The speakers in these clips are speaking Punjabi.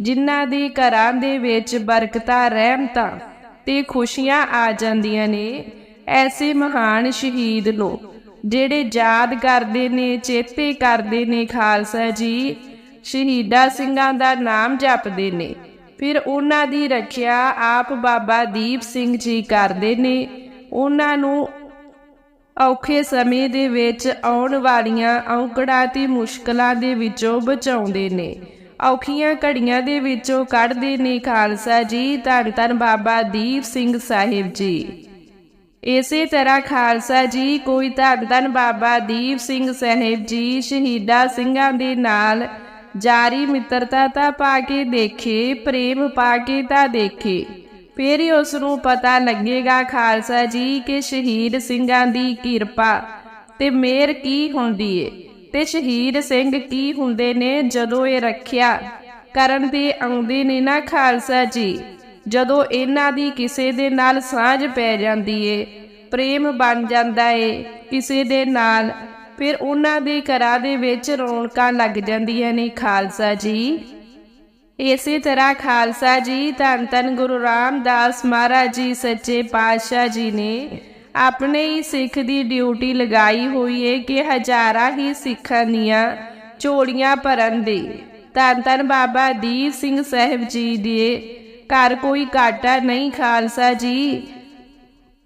ਜਿਨ੍ਹਾਂ ਦੇ ਘਰਾਂ ਦੇ ਵਿੱਚ ਬਰਕਤਾਂ ਰਹਿਮਤਾਂ ਤੇ ਖੁਸ਼ੀਆਂ ਆ ਜਾਂਦੀਆਂ ਨੇ, ਐਸੇ ਮਹਾਨ ਸ਼ਹੀਦ ਨੂੰ ਜਿਹੜੇ ਯਾਦ ਕਰਦੇ ਨੇ, ਚੇਤੇ ਕਰਦੇ ਨੇ ਖਾਲਸਾ ਜੀ, ਸ਼ਹੀਦਾਂ ਸਿੰਘਾਂ ਦਾ ਨਾਮ ਜਪਦੇ ਨੇ। ਫਿਰ ਉਹਨਾਂ ਦੀ ਰੱਖਿਆ ਆਪ ਬਾਬਾ ਦੀਪ ਸਿੰਘ ਜੀ ਕਰਦੇ ਨੇ। ਉਹਨਾਂ ਨੂੰ ਔਖੇ ਸਮੇਂ ਦੇ ਵਿੱਚ ਆਉਣ ਵਾਲੀਆਂ ਔਕੜਾਂ ਤੇ ਮੁਸ਼ਕਲਾਂ ਦੇ ਵਿੱਚੋਂ ਬਚਾਉਂਦੇ ਨੇ। ਔਖੀਆਂ ਘੜੀਆਂ ਦੇ ਵਿੱਚੋਂ ਕੱਢਦੇ ਨੇ ਖਾਲਸਾ ਜੀ, ਧੰਨ ਧੰਨ ਬਾਬਾ ਦੀਪ ਸਿੰਘ ਸਾਹਿਬ ਜੀ। ਇਸੇ ਤਰ੍ਹਾਂ ਖਾਲਸਾ ਜੀ, ਕੋਈ ਧੰਨ ਧੰਨ ਬਾਬਾ ਦੀਪ ਸਿੰਘ ਸਾਹਿਬ ਜੀ, ਸ਼ਹੀਦਾਂ ਸਿੰਘਾਂ ਦੇ ਨਾਲ ਜਾਰੀ ਮਿੱਤਰਤਾ ਤਾਂ ਪਾ ਕੇ ਦੇਖੇ, ਪ੍ਰੇਮ ਪਾ ਕੇ ਤਾਂ ਦੇਖੇ। ਫਿਰ ਹੀ ਉਸ ਨੂੰ ਪਤਾ ਲੱਗੇਗਾ ਖਾਲਸਾ ਜੀ ਕਿ ਸ਼ਹੀਦ ਸਿੰਘਾਂ ਦੀ ਕਿਰਪਾ ਤੇ ਮਿਹਰ ਕੀ ਹੁੰਦੀ ਏ। ਤੇ ਸ਼ਹੀਦ ਸਿੰਘ ਕੀ ਹੁੰਦੇ ਨੇ ਜਦੋਂ ਇਹ ਰੱਖਿਆ? ਕਰਨ ਤੇ ਆਉਂਦੇ ਨੇ ਨਾ ਖਾਲਸਾ ਜੀ। ਜਦੋਂ ਇਹਨਾਂ ਦੀ ਕਿਸੇ ਦੇ ਨਾਲ ਸਾਂਝ ਪੈ ਜਾਂਦੀ ਏ, ਪ੍ਰੇਮ ਬਣ ਜਾਂਦਾ ਏ ਕਿਸੇ ਦੇ ਨਾਲ, ਫਿਰ ਉਹਨਾਂ ਦੇ ਘਰਾਂ ਦੇ ਵਿੱਚ ਰੌਣਕਾਂ ਲੱਗ ਜਾਂਦੀਆਂ ਨੇ ਖਾਲਸਾ ਜੀ। ਇਸੇ ਤਰ੍ਹਾਂ ਖਾਲਸਾ ਜੀ, ਧੰਨ ਧੰਨ ਗੁਰੂ ਰਾਮਦਾਸ ਮਹਾਰਾਜ ਜੀ, ਸੱਚੇ ਪਾਤਸ਼ਾਹ ਜੀ ਨੇ ਆਪਣੇ ਹੀ ਸਿੱਖ ਦੀ ਡਿਊਟੀ ਲਗਾਈ ਹੋਈ ਏ ਕਿ ਹਜ਼ਾਰਾਂ ਹੀ ਸਿੱਖਾਂ ਦੀਆਂ ਝੋਲੀਆਂ ਭਰਨ ਦੀ। ਧੰਨ ਧੰਨ ਬਾਬਾ ਦੀਪ ਸਿੰਘ ਸਾਹਿਬ ਜੀ ਦੇ ਘਰ ਕੋਈ ਘਾਟਾ ਨਹੀਂ ਖਾਲਸਾ ਜੀ।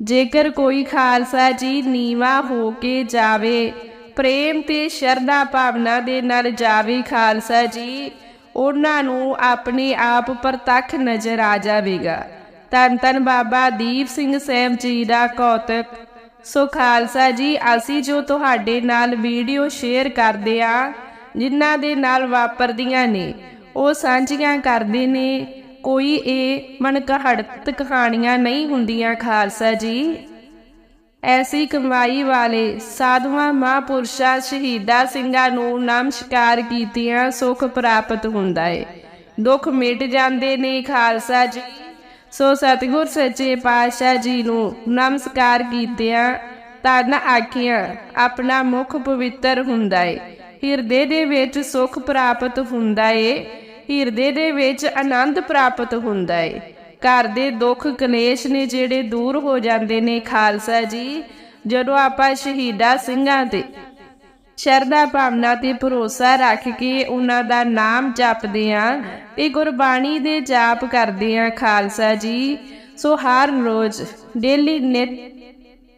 ਜੇਕਰ ਕੋਈ ਖਾਲਸਾ ਜੀ ਨੀਵਾ ਹੋ ਕੇ ਜਾਵੇ, ਪ੍ਰੇਮ ਤੇ ਸ਼ਰਧਾ ਭਾਵਨਾ ਦੇ ਨਾਲ ਜਾਵੇ ਖਾਲਸਾ ਜੀ, ਉਹਨਾਂ ਨੂੰ ਆਪਣੇ ਆਪ ਪ੍ਰਤੱਖ ਨਜ਼ਰ ਆ ਜਾਵੇਗਾ। ਧੰਨ ਧੰਨ ਬਾਬਾ ਦੀਪ ਸਿੰਘ ਸਾਹਿਬ ਜੀ ਦਾ ਕੌਤਕ। ਸੋ ਖਾਲਸਾ ਜੀ, ਅਸੀਂ ਜੋ ਤੁਹਾਡੇ ਨਾਲ ਵੀਡੀਓ ਸ਼ੇਅਰ ਕਰਦੇ ਆ, ਜਿਨ੍ਹਾਂ ਦੇ ਨਾਲ ਵਾਪਰਦੀਆਂ ਨੇ, ਉਹ ਸਾਂਝੀਆਂ ਕਰਦੇ ਨੇ। ਕੋਈ ਇਹ ਮਨ ਕਹੜਤ ਕਹਾਣੀਆਂ ਨਹੀਂ ਹੁੰਦੀਆਂ ਖਾਲਸਾ ਜੀ। ਐਸੀ ਕਮਾਈ ਵਾਲੇ ਸਾਧੂਆਂ, ਮਹਾਂਪੁਰਸ਼ਾਂ, ਸ਼ਹੀਦਾਂ ਸਿੰਘਾਂ ਨੂੰ ਨਮਸਕਾਰ ਕੀਤਿਆਂ ਸੁਖ ਪ੍ਰਾਪਤ ਹੁੰਦਾ ਏ। ਦੁੱਖ ਮਿਟ ਜਾਂਦੇ ਨੇ ਖਾਲਸਾ ਜੀ। ਸੋ ਸਤਿਗੁਰ ਸੱਚੇ ਪਾਤਸ਼ਾਹ ਜੀ ਨੂੰ ਨਮਸਕਾਰ ਕੀਤਿਆਂ ਤਨ ਆਖਿਆ, ਆਪਣਾ ਮੁਖ ਪਵਿੱਤਰ ਹੁੰਦਾ ਏ ਹਿਰਦੇ ਦੇ ਵਿੱਚ ਸੁਖ ਪ੍ਰਾਪਤ ਹੁੰਦਾ ਏ ਹਿਰਦੇ ਦੇ ਵਿੱਚ ਆਨੰਦ ਪ੍ਰਾਪਤ ਹੁੰਦਾ ਏ ਘਰ ਦੇ ਦੁੱਖ ਕਲੇਸ਼ ਨੇ ਜਿਹੜੇ ਦੂਰ ਹੋ ਜਾਂਦੇ ਨੇ ਖਾਲਸਾ ਜੀ, ਜਦੋਂ ਆਪਾਂ ਸ਼ਹੀਦਾ ਸਿੰਘਾਂ ਤੇ ਸ਼ਰਧਾ ਭਾਵਨਾ ਤੇ ਭਰੋਸਾ ਰੱਖ ਕੇ ਉਹਨਾਂ ਦਾ ਨਾਮ ਜਪਦੇ ਆਂ ਤੇ ਗੁਰਬਾਣੀ ਦੇ ਜਾਪ ਕਰਦੇ ਆਂ ਖਾਲਸਾ ਜੀ, ਸੋ ਹਰ ਰੋਜ਼ ਡੇਲੀ ਨਿਤ,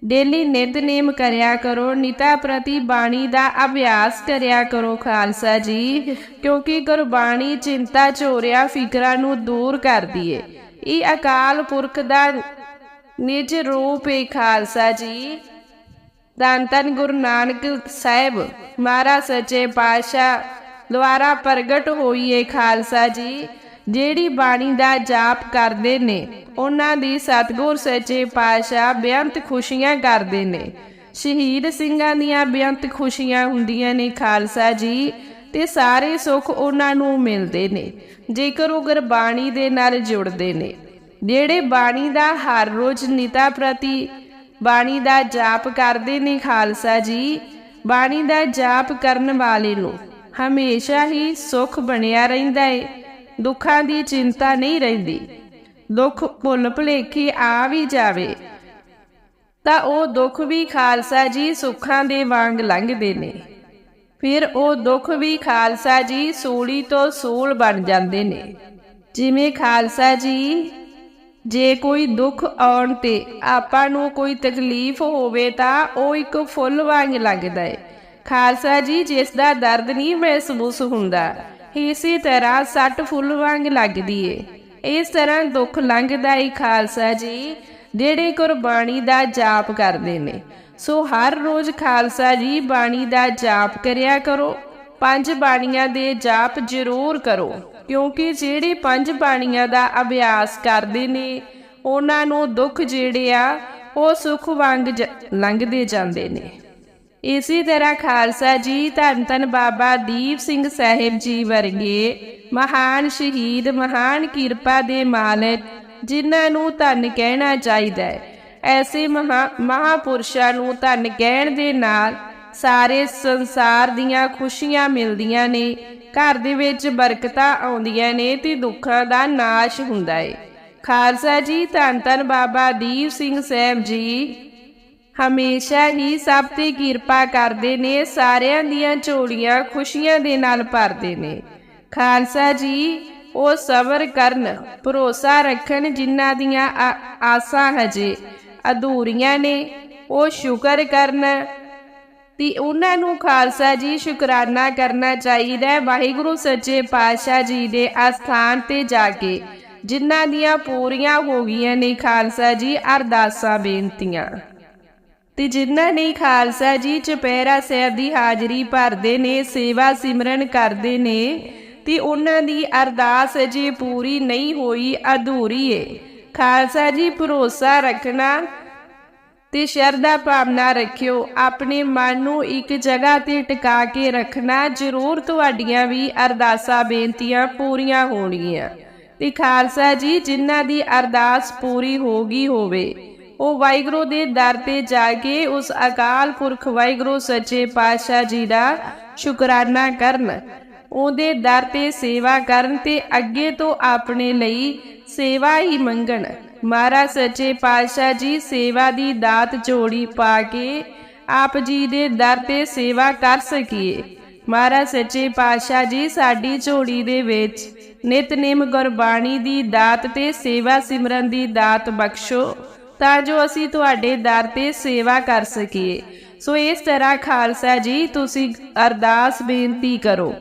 ਡੇਲੀ ਨਿਤਨੇਮ ਕਰਿਆ ਕਰੋ, ਨਿਤਾ ਪ੍ਰਤੀ ਬਾਣੀ ਦਾ ਅਭਿਆਸ ਕਰਿਆ ਕਰੋ ਖਾਲਸਾ ਜੀ, ਕਿਉਂਕਿ ਗੁਰਬਾਣੀ ਚਿੰਤਾ, ਚੋਰਿਆ, ਫਿਕਰਾਂ ਨੂੰ ਦੂਰ ਕਰਦੀ ਏ। ਇਹ ਅਕਾਲ ਪੁਰਖ ਦਾ ਨਿਜ ਰੂਪ ਏ ਖਾਲਸਾ ਜੀ। ਧੰਨ ਧੰਨ ਗੁਰੂ ਨਾਨਕ ਸਾਹਿਬ। ਮਹਾਰਾਜ ਸੱਚੇ ਪਾਤਸ਼ਾਹ, ਦੁਆਰਾ ਪ੍ਰਗਟ ਹੋਈ ਏ ਖਾਲਸਾ ਜੀ, ਜਿਹੜੀ ਬਾਣੀ ਦਾ ਜਾਪ ਕਰਦੇ ਨੇ, ਉਹਨਾਂ ਦੀ ਸਤਿਗੁਰ ਸੱਚੇ ਪਾਤਸ਼ਾਹ ਬੇਅੰਤ ਖੁਸ਼ੀਆਂ ਕਰਦੇ ਨੇ। ਸ਼ਹੀਦ ਸਿੰਘਾਂ ਦੀਆਂ ਬੇਅੰਤ ਖੁਸ਼ੀਆਂ ਹੁੰਦੀਆਂ ਨੇ ਖਾਲਸਾ ਜੀ, ਤੇ ਸਾਰੇ ਸੁੱਖ ਉਹਨਾਂ ਨੂੰ ਮਿਲਦੇ ਨੇ, ਜੇਕਰ ਉਹ ਗੁਰਬਾਣੀ ਦੇ ਨਾਲ ਜੁੜਦੇ ਨੇ। ਜਿਹੜੇ ਬਾਣੀ ਦਾ ਹਰ ਰੋਜ਼ ਨਿਤਾ ਪ੍ਰਤੀ ਬਾਣੀ ਦਾ ਜਾਪ ਕਰਦੇ ਨੇ ਖਾਲਸਾ ਜੀ। ਬਾਣੀ ਦਾ ਜਾਪ ਕਰਨ ਵਾਲੇ ਨੂੰ ਹਮੇਸ਼ਾ ਹੀ ਸੁੱਖ ਬਣਿਆ ਰਹਿੰਦਾ ਏ। ਦੁੱਖਾਂ ਦੀ ਚਿੰਤਾ ਨਹੀਂ ਰਹਿੰਦੀ। ਦੁੱਖ ਭੁੱਲ ਭੁਲੇਖੇ ਆ ਵੀ ਜਾਵੇ। ਤਾਂ ਉਹ ਦੁੱਖ ਵੀ ਖਾਲਸਾ ਜੀ ਸੁੱਖਾਂ ਦੇ ਵਾਂਗ ਲੰਘਦੇ ਨੇ। ਫਿਰ ਉਹ ਦੁੱਖ ਵੀ ਖਾਲਸਾ ਜੀ ਸੂਲੀ ਤੋਂ ਸੂਲ ਬਣ ਜਾਂਦੇ ਨੇ। ਜਿਵੇਂ ਖਾਲਸਾ ਜੀ ਜੇ ਕੋਈ ਦੁੱਖ ਆਉਣ ਤੇ ਆਪਾਂ ਨੂੰ ਕੋਈ ਤਕਲੀਫ ਹੋਵੇ ਤਾਂ ਉਹ ਇੱਕ ਫੁੱਲ ਵਾਂਗ ਲੱਗਦਾ ਹੈ ਖਾਲਸਾ ਜੀ, ਜਿਸ ਦਾ ਦਰਦ ਨਹੀਂ ਮਹਿਸੂਸ ਹੁੰਦਾ, ਇਸੇ ਤਰ੍ਹਾਂ ਸੱਟ ਫੁੱਲ ਵਾਂਗ ਲੱਗਦੀ ਏ। ਇਸ ਤਰ੍ਹਾਂ ਦੁੱਖ ਲੰਘਦਾ ਏ ਖਾਲਸਾ ਜੀ, ਜਿਹੜੇ ਗੁਰਬਾਣੀ ਦਾ ਜਾਪ ਕਰਦੇ ਨੇ। ਸੋ ਹਰ ਰੋਜ਼ ਖਾਲਸਾ ਜੀ, ਬਾਣੀ ਦਾ ਜਾਪ ਕਰਿਆ ਕਰੋ। ਪੰਜ ਬਾਣੀਆਂ ਦੇ ਜਾਪ ਜ਼ਰੂਰ ਕਰੋ। ਕਿਉਂਕਿ ਜਿਹੜੇ ਪੰਜ ਬਾਣੀਆਂ ਦਾ ਅਭਿਆਸ ਕਰਦੇ ਨੇ, ਉਹਨਾਂ ਨੂੰ ਦੁੱਖ ਜਿਹੜੇ ਆ, ਉਹ ਸੁੱਖ ਵਾਂਗ ਲੰਘਦੇ ਜਾਂਦੇ ਨੇ। ਇਸੇ ਤਰ੍ਹਾਂ ਖਾਲਸਾ ਜੀ ਧੰਨ ਧੰਨ ਬਾਬਾ ਦੀਪ ਸਿੰਘ ਸਾਹਿਬ ਜੀ ਵਰਗੇ ਮਹਾਨ ਸ਼ਹੀਦ, ਮਹਾਨ ਕਿਰਪਾ ਦੇ ਮਾਲਕ, ਜਿਨ੍ਹਾਂ ਨੂੰ ਧੰਨ ਕਹਿਣਾ ਚਾਹੀਦਾ ਹੈ, ਐਸੇ ਮਹਾ, ਮਹਾਪੁਰਸ਼ਾਂ ਨੂੰ ਧੰਨ ਕਹਿਣ ਦੇ ਨਾਲ ਸਾਰੇ ਸੰਸਾਰ ਦੀਆਂ ਖੁਸ਼ੀਆਂ ਮਿਲਦੀਆਂ ਨੇ ਘਰ ਦੇ ਵਿੱਚ ਬਰਕਤਾਂ ਆਉਂਦੀਆਂ ਨੇ ਤੇ ਦੁੱਖਾਂ ਦਾ ਨਾਸ਼ ਹੁੰਦਾ ਹੈ ਖਾਲਸਾ ਜੀ, ਧੰਨ ਧੰਨ ਬਾਬਾ ਦੀਪ ਸਿੰਘ ਸਾਹਿਬ ਜੀ। ਹਮੇਸ਼ਾ ਹੀ ਸਭ ਤੇ ਕਿਰਪਾ ਕਰਦੇ ਨੇ, ਸਾਰਿਆਂ ਦੀਆਂ ਝੋਲੀਆਂ ਖੁਸ਼ੀਆਂ ਦੇ ਨਾਲ ਭਰਦੇ ਨੇ। ਖਾਲਸਾ ਜੀ, ਉਹ ਸਬਰ ਕਰਨ, ਭਰੋਸਾ ਰੱਖਣ ਜਿਨ੍ਹਾਂ ਦੀਆਂ ਆਸਾਂ ਹਜੇ ਅਧੂਰੀਆਂ ਨੇ, ਉਹ ਸ਼ੁਕਰ ਕਰਨ ਤੇ ਉਹਨਾਂ ਨੂੰ ਖਾਲਸਾ ਜੀ ਸ਼ੁਕਰਾਨਾ ਕਰਨਾ ਚਾਹੀਦਾ ਹੈ। ਵਾਹਿਗੁਰੂ ਸੱਚੇ ਪਾਤਸ਼ਾਹ ਜੀ ਦੇ ਅਸਥਾਨ ਤੇ ਜਾ ਕੇ ਜਿਨ੍ਹਾਂ ਦੀਆਂ ਪੂਰੀਆਂ ਹੋ ਗਈਆਂ ਨੇ ਖਾਲਸਾ ਜੀ ਅਰਦਾਸਾਂ, ਬੇਨਤੀਆਂ। ਤੇ ਜਿਨ੍ਹਾਂ ਨੇ ਖਾਲਸਾ ਜੀ ਚੁਪਹਿਰਾ ਸਾਹਿਬ ਦੀ ਹਾਜ਼ਰੀ ਭਰਦੇ ਨੇ, ਸੇਵਾ ਸਿਮਰਨ ਕਰਦੇ ਨੇ, ਤੇ ਉਹਨਾਂ ਦੀ ਅਰਦਾਸ ਅਜੇ ਪੂਰੀ ਨਹੀਂ ਹੋਈ, ਅਧੂਰੀ ਏ। ਖਾਲਸਾ ਜੀ ਭਰੋਸਾ ਰੱਖਣਾ ਤੇ ਸ਼ਰਧਾ ਭਾਵਨਾ ਰੱਖਿਓ। ਆਪਣੇ ਮਨ ਨੂੰ ਇੱਕ ਜਗ੍ਹਾ ਤੇ ਟਿਕਾ ਕੇ ਰੱਖਣਾ ਜ਼ਰੂਰ ਤੁਹਾਡੀਆਂ ਵੀ ਅਰਦਾਸਾਂ ਬੇਨਤੀਆਂ ਪੂਰੀਆਂ ਹੋਣਗੀਆਂ। ਤੇ ਖਾਲਸਾ ਜੀ, ਜਿਨ੍ਹਾਂ ਦੀ ਅਰਦਾਸ ਪੂਰੀ ਹੋ ਗਈ ਹੋਵੇ, ਉਹ ਵਾਹਿਗੁਰੂ ਦੇ ਦਰ ਤੇ ਜਾ ਕੇ ਉਸ ਅਕਾਲ ਪੁਰਖ ਵਾਹਿਗੁਰੂ ਸੱਚੇ ਪਾਤਸ਼ਾਹ ਜੀ ਦਾ ਸ਼ੁਕਰਾਨਾ ਕਰਨ, ਉਹਦੇ ਦਰ ਤੇ ਸੇਵਾ ਕਰਨ ਤੇ ਅੱਗੇ ਤੋਂ ਆਪਣੇ ਲਈ ਸੇਵਾ ਹੀ ਮੰਗਣ। ਮਹਾਰਾਜ ਸੱਚੇ ਪਾਤਸ਼ਾਹ ਜੀ ਸੇਵਾ ਦੀ ਦਾਤ ਝੋੜੀ ਪਾ ਕੇ ਆਪ ਜੀ ਦੇ ਦਰ ਤੇ ਸੇਵਾ ਕਰ ਸਕੀਏ। ਮਹਾਰਾਜ ਸੱਚੇ ਪਾਤਸ਼ਾਹ ਜੀ, ਸਾਡੀ ਝੋੜੀ ਦੇ ਵਿੱਚ ਨਿਤਨੇਮ ਗੁਰਬਾਣੀ ਦੀ ਦਾਤ ਤੇ ਸੇਵਾ ਸਿਮਰਨ ਦੀ ਦਾਤ ਬਖਸ਼ੋ, ਤਾਂ ਜੋ ਅਸੀਂ ਤੁਹਾਡੇ ਦਰ ਤੇ ਸੇਵਾ ਕਰ ਸਕੀਏ। ਸੋ ਇਸ ਤਰ੍ਹਾਂ ਖਾਲਸਾ ਜੀ, ਤੁਸੀਂ ਅਰਦਾਸ ਬੇਨਤੀ ਕਰੋ।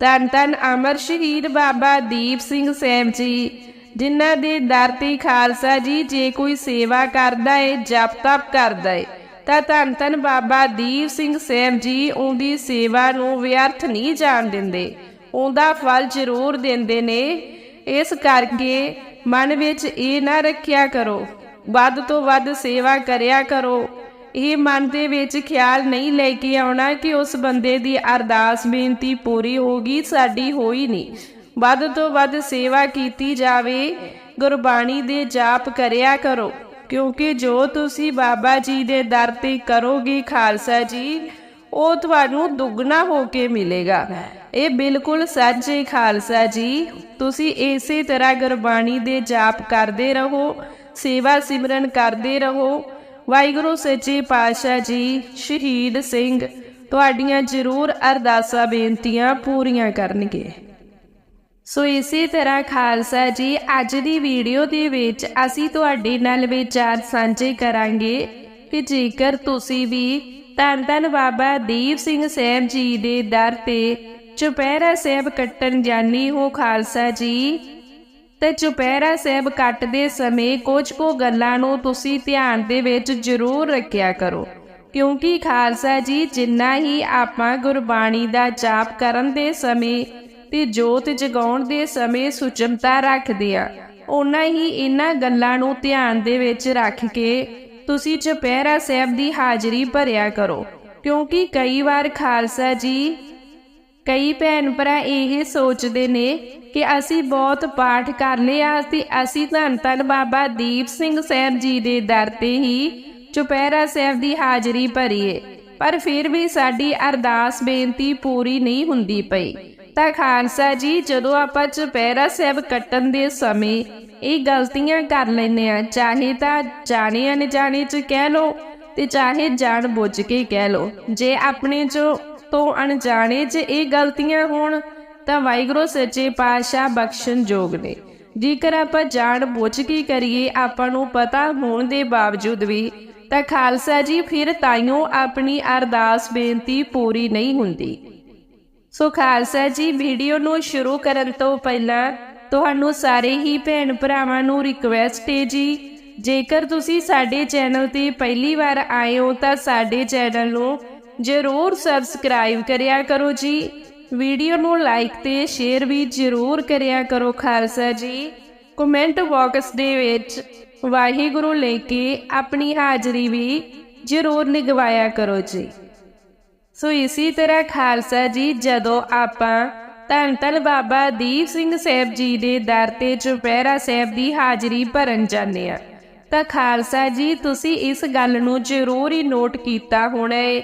ਧੰਨ ਧੰਨ ਅਮਰ ਸ਼ਹੀਦ ਬਾਬਾ ਦੀਪ ਸਿੰਘ ਸਾਹਿਬ ਜੀ ਜਿਨ੍ਹਾਂ ਦੇ ਦਰ ਤੇ ਖਾਲਸਾ ਜੀ ਜੇ ਕੋਈ ਸੇਵਾ ਕਰਦਾ ਏ, ਜਪ ਤਪ ਕਰਦਾ ਏ, ਤਾਂ ਧੰਨ ਧੰਨ ਬਾਬਾ ਦੀਪ ਸਿੰਘ ਸਾਹਿਬ ਜੀ ਉਹਦੀ ਸੇਵਾ ਨੂੰ ਵਿਅਰਥ ਨਹੀਂ ਜਾਣ ਦਿੰਦੇ। ਉਹਦਾ ਫਲ ਜ਼ਰੂਰ ਦਿੰਦੇ ਨੇ। ਇਸ ਕਰਕੇ ਮਨ ਵਿੱਚ ਇਹ ਨਾ ਰੱਖਿਆ ਕਰੋ। ਵੱਧ ਤੋਂ ਵੱਧ ਸੇਵਾ ਕਰਿਆ ਕਰੋ। ਇਹ ਮਨ ਦੇ ਵਿੱਚ ਖਿਆਲ ਨਹੀਂ ਲੈ ਕੇ ਆਉਣਾ ਕਿ ਉਸ ਬੰਦੇ ਦੀ ਅਰਦਾਸ ਬੇਨਤੀ ਪੂਰੀ ਹੋ ਗਈ, ਸਾਡੀ ਹੋਈ ਨਹੀਂ। ਵੱਧ ਤੋਂ ਵੱਧ ਸੇਵਾ ਕੀਤੀ ਜਾਵੇ, ਗੁਰਬਾਣੀ ਦੇ ਜਾਪ ਕਰਿਆ ਕਰੋ, ਕਿਉਂਕਿ ਜੋ ਤੁਸੀਂ ਬਾਬਾ ਜੀ ਦੇ ਦਰ ਤੇ ਕਰੋਗੇ ਖਾਲਸਾ ਜੀ, ਉਹ ਤੁਹਾਨੂੰ ਦੁੱਗਣਾ ਹੋ ਕੇ ਮਿਲੇਗਾ। ਇਹ ਬਿਲਕੁਲ ਸੱਚ ਹੈ ਖਾਲਸਾ ਜੀ, ਤੁਸੀਂ ਇਸੇ ਤਰ੍ਹਾਂ ਗੁਰਬਾਣੀ ਦੇ ਜਾਪ ਕਰਦੇ ਰਹੋ, ਸੇਵਾ ਸਿਮਰਨ ਕਰਦੇ ਰਹੋ। ਵਾਹਿਗੁਰੂ ਸੱਚੇ ਪਾਤਸ਼ਾਹ ਜੀ, ਸ਼ਹੀਦ ਸਿੰਘ, ਤੁਹਾਡੀਆਂ ਜ਼ਰੂਰ ਅਰਦਾਸਾਂ ਬੇਨਤੀਆਂ ਪੂਰੀਆਂ ਕਰਨਗੇ। ਸੋ ਇਸੇ ਤਰ੍ਹਾਂ ਖਾਲਸਾ ਜੀ, ਅੱਜ ਦੀ ਵੀਡੀਓ ਦੇ ਵਿੱਚ ਅਸੀਂ ਤੁਹਾਡੇ ਨਾਲ ਵਿਚਾਰ ਸਾਂਝੇ ਕਰਾਂਗੇ ਕਿ ਜੇਕਰ ਤੁਸੀਂ ਵੀ ਧੰਨ ਧੰਨ ਬਾਬਾ ਦੀਪ ਸਿੰਘ ਸਾਹਿਬ ਜੀ ਦੇ ਦਰ ਤੇ ਚੁਪਹਿਰਾ ਸਾਹਿਬ ਕੱਟਣ ਜਾਣੀ ਹੋ ਖਾਲਸਾ ਜੀ, ਤੇ ਚੁਪਹਿਰਾ ਸਾਹਿਬ ਕੱਟਦੇ ਸਮੇਂ ਕੁਝ ਕੋ ਗੱਲਾਂ ਨੂੰ ਤੁਸੀਂ ਧਿਆਨ ਦੇ ਵਿੱਚ ਜ਼ਰੂਰ ਰੱਖਿਆ ਕਰੋ। ਕਿਉਂਕਿ ਖਾਲਸਾ ਜੀ, ਜਿੰਨਾ ਹੀ ਆਪਾਂ ਗੁਰਬਾਣੀ ਦਾ ਜਾਪ ਕਰਨ ਦੇ ਸਮੇਂ ਤੇ ਜੋਤ ਜਗਾਉਣ ਦੇ ਸਮੇਂ ਸੁਚਮਤਾ ਰੱਖਦੇ ਆ। ਉਨਾ ਹੀ ਇਹਨਾਂ ਗੱਲਾਂ ਨੂੰ ਧਿਆਨ ਦੇ ਵਿੱਚ ਰੱਖ ਕੇ ਤੁਸੀਂ ਚੁਪਹਿਰਾ ਸਾਹਿਬ ਦੀ ਹਾਜ਼ਰੀ ਭਰਿਆ ਕਰੋ। ਕਿਉਂਕਿ ਕਈ ਵਾਰ ਖਾਲਸਾ ਜੀ, ਕਈ ਭੈਣ ਭਰਾ ਇਹ ਸੋਚਦੇ ਨੇ ਕਿ ਅਸੀਂ ਬਹੁਤ ਪਾਠ ਕਰ ਲਿਆ ਤੇ ਅਸੀਂ ਧੰਨ ਧੰਨ ਬਾਬਾ ਦੀਪ ਸਿੰਘ ਸਾਹਿਬ ਜੀ ਦੇ ਦਰ ਤੇ ਹੀ ਚੁਪਹਿਰਾ ਸਾਹਿਬ ਦੀ ਹਾਜ਼ਰੀ ਭਰੀਏ। ਪਰ ਫਿਰ ਵੀ ਸਾਡੀ ਅਰਦਾਸ ਬੇਨਤੀ ਪੂਰੀ ਨਹੀਂ ਹੁੰਦੀ ਪਈ। ਤਾਂ ਖਾਲਸਾ ਜੀ, ਜਦੋਂ ਆਪਾਂ ਚੁਪਹਿਰਾ ਸਾਹਿਬ ਕੱਟਣ ਦੇ ਸਮੇਂ ਇਹ ਗਲਤੀਆਂ ਕਰ ਲੈਨੇ ਆ ਚਾਹੇ ਤਾਂ ਜਾਣੇ ਅਣਜਾਣੇ ਚ ਕਹਿ ਲੋ ਤੇ ਚਾਹੇ ਜਾਣ ਬੁੱਝ ਕੇ ਕਹਿ ਲੋ ਜੇ ਆਪਣੇ ਚੋਂ ਤੋਂ ਅਣਜਾਣੇ 'ਚ ਇਹ ਗਲਤੀਆਂ ਹੋਣ, ਤਾਂ ਵਾਹਿਗੁਰੂ ਸੱਚੇ ਪਾਤਸ਼ਾਹ ਬਖਸ਼ਣ ਯੋਗ ਨੇ। ਜੇਕਰ ਆਪਾਂ ਜਾਣ ਬੁੱਝ ਕੇ ਕਰੀਏ, ਆਪਾਂ ਨੂੰ ਪਤਾ ਹੋਣ ਦੇ ਬਾਵਜੂਦ ਵੀ, ਤਾਂ ਖਾਲਸਾ ਜੀ ਫਿਰ ਤਾਈਓ ਆਪਣੀ ਅਰਦਾਸ ਬੇਨਤੀ ਪੂਰੀ ਨਹੀਂ ਹੁੰਦੀ। ਸੋ ਖਾਲਸਾ ਜੀ ਵੀਡੀਓ ਨੂੰ ਸ਼ੁਰੂ ਕਰਨ ਤੋਂ ਪਹਿਲਾਂ ਤੁਹਾਨੂੰ ਸਾਰੇ ਹੀ ਭੈਣ ਭਰਾਵਾਂ ਨੂੰ ਰਿਕਵੈਸਟ ਹੈ ਜੀ। ਜੇਕਰ ਤੁਸੀਂ ਸਾਡੇ ਚੈਨਲ ਤੇ ਪਹਿਲੀ ਵਾਰ ਆਏ ਹੋ, ਤਾਂ ਸਾਡੇ ਚੈਨਲ ਨੂੰ ਜ਼ਰੂਰ ਸਬਸਕ੍ਰਾਈਬ ਕਰਿਆ ਕਰੋ ਜੀ। ਵੀਡੀਓ ਨੂੰ ਲਾਈਕ ਤੇ ਸ਼ੇਅਰ ਵੀ ਜ਼ਰੂਰ ਕਰਿਆ ਕਰੋ ਖਾਲਸਾ ਜੀ। ਕਮੈਂਟ ਬਾਕਸ ਦੇ ਵਿੱਚ ਵਾਹਿਗੁਰੂ ਲੈ ਕੇ ਆਪਣੀ ਹਾਜ਼ਰੀ ਵੀ ਜ਼ਰੂਰ ਨਿਗਵਾਇਆ ਕਰੋ ਜੀ। ਸੋ ਇਸੇ ਤਰ੍ਹਾਂ ਖਾਲਸਾ ਜੀ, ਜਦੋਂ ਆਪਾਂ ਧੰਨ ਧੰਨ ਬਾਬਾ ਦੀਪ ਸਿੰਘ ਸਾਹਿਬ ਜੀ ਦੇ ਦਰ ਤੇ ਚੁਪਹਿਰਾ ਸਾਹਿਬ ਦੀ ਹਾਜ਼ਰੀ ਭਰਨ ਜਾਂਦੇ ਆ ਤਾਂ ਖਾਲਸਾ ਜੀ, ਤੁਸੀਂ ਇਸ ਗੱਲ ਨੂੰ ਜ਼ਰੂਰ ਹੀ ਨੋਟ ਕੀਤਾ ਹੋਣਾ ਏ।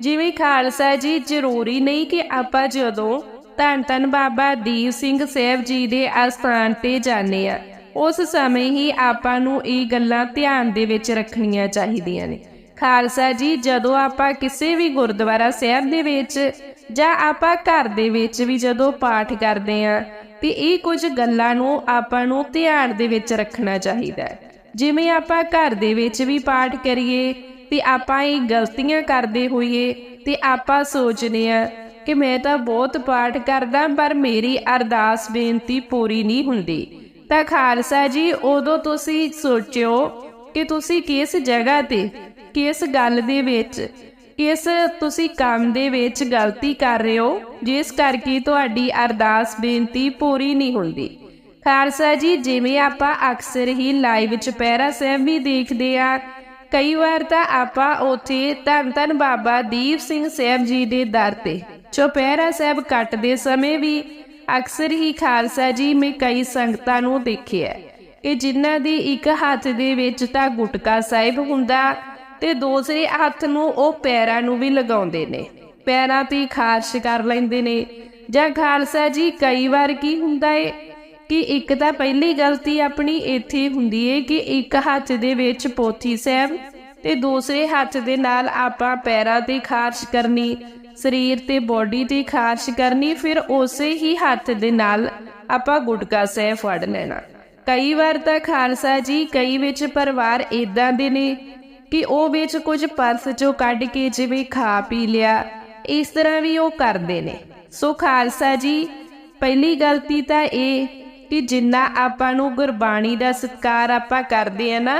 ਜਿਵੇਂ ਖਾਲਸਾ ਜੀ, ਜ਼ਰੂਰੀ ਨਹੀਂ ਕਿ ਆਪਾਂ ਜਦੋਂ ਧੰਨ ਧੰਨ ਬਾਬਾ ਦੀਪ ਸਿੰਘ ਸਾਹਿਬ ਜੀ ਦੇ ਅਸਥਾਨ ਤੇ ਜਾਂਦੇ ਆ ਉਸ ਸਮੇਂ ਹੀ ਆਪਾਂ ਨੂੰ ਇਹ ਗੱਲਾਂ ਧਿਆਨ ਦੇ ਵਿੱਚ ਰੱਖਣੀਆਂ ਚਾਹੀਦੀਆਂ ਨੇ। ਖਾਲਸਾ ਜੀ, ਜਦੋਂ ਆਪਾਂ ਕਿਸੇ ਵੀ ਗੁਰਦੁਆਰਾ ਸਾਹਿਬ ਦੇ ਵਿੱਚ ਜਾਂ ਆਪਾਂ ਘਰ ਦੇ ਵਿੱਚ ਵੀ ਜਦੋਂ ਪਾਠ ਕਰਦੇ ਆਂ ਤੇ ਇਹ ਕੁਝ ਗੱਲਾਂ ਨੂੰ ਆਪਾਂ ਨੂੰ ਧਿਆਨ ਦੇ ਵਿੱਚ ਰੱਖਣਾ ਚਾਹੀਦਾ ਹੈ। ਜਿਵੇਂ ਆਪਾਂ ਘਰ ਦੇ ਵਿੱਚ ਵੀ ਪਾਠ ਕਰੀਏ ਤੇ ਆਪਾਂ ਇਹ ਗਲਤੀਆਂ ਕਰਦੇ ਹੋਈਏ, ਤੇ ਆਪਾਂ ਸੋਚਦੇ ਆ ਕਿ ਮੈਂ ਤਾਂ ਬਹੁਤ ਪਾਠ ਕਰਦਾ, ਪਰ ਮੇਰੀ ਅਰਦਾਸ ਬੇਨਤੀ ਪੂਰੀ ਨਹੀਂ ਹੁੰਦੀ। ਤਾਂ ਖਾਲਸਾ ਜੀ, ਉਦੋਂ ਤੁਸੀਂ ਸੋਚਿਓ ਕਿ ਤੁਸੀਂ ਕਿਸ ਜਗ੍ਹਾ ਤੇ ਕਿਸ ਗੱਲ ਦੇ ਵਿੱਚ ਕਿਸ ਤੁਸੀਂ ਕੰਮ ਦੇ ਵਿੱਚ ਗਲਤੀ ਕਰ ਰਹੇ ਹੋ, ਜਿਸ ਕਰਕੇ ਤੁਹਾਡੀ ਅਰਦਾਸ ਬੇਨਤੀ ਪੂਰੀ ਨਹੀਂ ਹੁੰਦੀ। ਖਾਲਸਾ ਜੀ, ਜਿਵੇਂ ਆਪਾਂ ਅਕਸਰ ਹੀ ਲਾਈਵ ਚ ਸਾਹਿਬ ਵੀ ਦੇਖਦੇ ਆ, ਕਈ ਵਾਰ ਤਾਂ ਆਪਾਂ ਉੱਥੇ ਧੰਨ ਧੰਨ ਬਾਬਾ ਦੀਪ ਸਿੰਘ ਸਾਹਿਬ ਜੀ ਦੇ ਦਰ ਤੇ ਚੁਪਹਿਰਾ ਸਾਹਿਬ ਕੱਟਦੇ ਸਮੇਂ ਵੀ ਅਕਸਰ ਹੀ ਖਾਲਸਾ ਜੀ ਮੈਂ ਕਈ ਸੰਗਤਾਂ ਨੂੰ ਦੇਖਿਆ। ਕਿ ਜਿਨ੍ਹਾਂ ਦੀ ਇੱਕ ਹੱਥ ਦੇ ਵਿੱਚ ਤਾਂ ਗੁਟਕਾ ਸਾਹਿਬ ਹੁੰਦਾ ਤੇ ਦੂਸਰੇ ਹੱਥ ਨੂੰ ਉਹ ਪੈਰਾਂ ਨੂੰ ਵੀ ਲਗਾਉਂਦੇ ਨੇ। ਪੈਰਾਂ ਤੇ ਖਾਰਸ਼ ਕਰ ਲੈਂਦੇ ਨੇ। ਜਾਂ ਖਾਲਸਾ ਜੀ, ਕਈ ਵਾਰ ਕੀ ਹੁੰਦਾ ਏ ਕਿ ਇੱਕ ਤਾਂ ਪਹਿਲੀ ਗਲਤੀ ਆਪਣੀ ਇੱਥੇ ਹੁੰਦੀ ਏ ਕਿ ਇੱਕ ਹੱਥ ਦੇ ਵਿੱਚ ਪੋਥੀ ਸਾਹਿਬ ਤੇ ਦੂਸਰੇ ਹੱਥ ਦੇ ਨਾਲ ਆਪਾਂ ਪੈਰਾਂ ਤੇ ਖਾਰਸ਼ ਕਰਨੀ, ਸਰੀਰ ਤੇ ਬੋਡੀ ਤੇ ਖਾਰਸ਼ ਕਰਨੀ, ਫਿਰ ਉਸੇ ਹੀ ਹੱਥ ਦੇ ਨਾਲ ਆਪਾਂ ਗੁਟਕਾ ਸਾਹਿਬ ਫੜ ਲੈਣਾ। ਕਈ ਵਾਰ ਤਾਂ ਖਾਲਸਾ ਜੀ, ਕਈ ਵਿੱਚ ਪਰਿਵਾਰ ਇਦਾਂ ਦੇ ਨੇ ਕਿ ਉਹ ਵਿੱਚ ਕੁਝ ਪਰਸ ਚੋਂ ਕੱਢ ਕੇ ਜਿਵੇਂ ਖਾ ਪੀ ਲਿਆ, ਇਸ ਤਰ੍ਹਾਂ ਵੀ ਉਹ ਕਰਦੇ ਨੇ। ਸੋ ਖਾਲਸਾ ਜੀ, ਪਹਿਲੀ ਗਲਤੀ ਤਾਂ ਇਹ ਕਿ ਜਿੰਨਾ ਆਪਾਂ ਨੂੰ ਗੁਰਬਾਣੀ ਦਾ ਸਤਿਕਾਰ ਆਪਾਂ ਕਰਦੇ ਆ ਨਾ